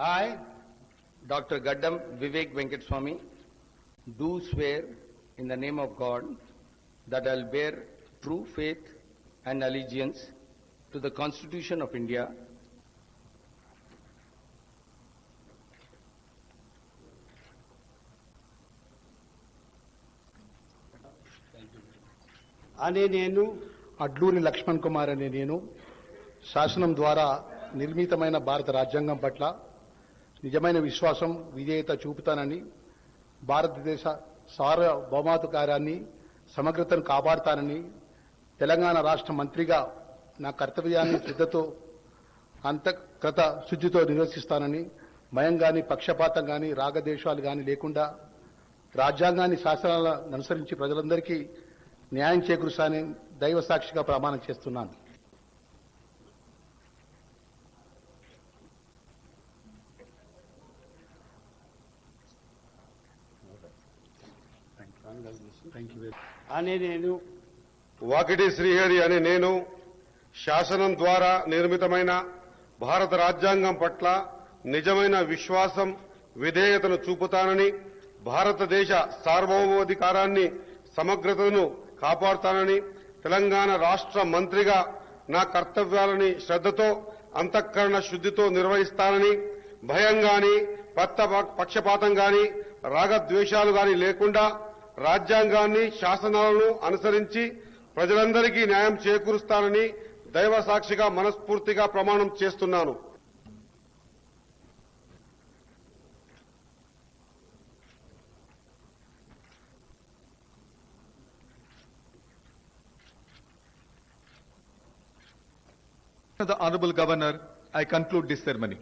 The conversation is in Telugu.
I, Dr. Gaddam Vivek Venkateswamy, do swear in the name of God that I will bear true faith and allegiance to the Constitution of India అనే నేను అడ్లూరి లక్ష్మణ్ కుమార్ అనే నేను శాసనం ద్వారా నిర్మితమైన భారత రాజ్యాంగం పట్ల నిజమైన విశ్వాసం విధేయత చూపుతానని భారతదేశ సార్వభౌమాధికారాన్ని సమగ్రతను కాపాడుతానని తెలంగాణ రాష్ట్ర మంత్రిగా నా కర్తవ్యాన్ని శ్రద్ధతో అంతకృత శుద్ధితో నిర్వర్తిస్తానని భయం కానీ పక్షపాతం కానీ రాగదేశాలు కానీ లేకుండా రాజ్యాంగాన్ని శాసనాలను అనుసరించి ప్రజలందరికీ న్యాయం చేకూరుస్తానని దైవ సాక్షిగా ప్రమాణం చేస్తున్నాను. అనే నేను వాకిటి శ్రీహరి అనే నేను శాసనం ద్వారా నిర్మితమైన భారత రాజ్యాంగం పట్ల నిజమైన విశ్వాసం విధేయతను చూపుతానని భారతదేశ సార్వభౌమాధికారాన్ని సమగ్రతను కాపాడుతానని తెలంగాణ రాష్ట్ర మంత్రిగా నా కర్తవ్యాలని శ్రద్ధతో అంతఃకరణ శుద్ధితో నిర్వహిస్తానని భయం గాని పత్త పక్షపాతం గాని రాగద్వేషాలు గాని లేకుండా రాజ్యాంగాన్ని శాసనాలను అనుసరించి ప్రజలందరికీ న్యాయం చేకూరుస్తానని దైవ సాక్షిగా మనస్ఫూర్తిగా ప్రమాణం చేస్తున్నాను The Honorable Governor, I conclude this ceremony.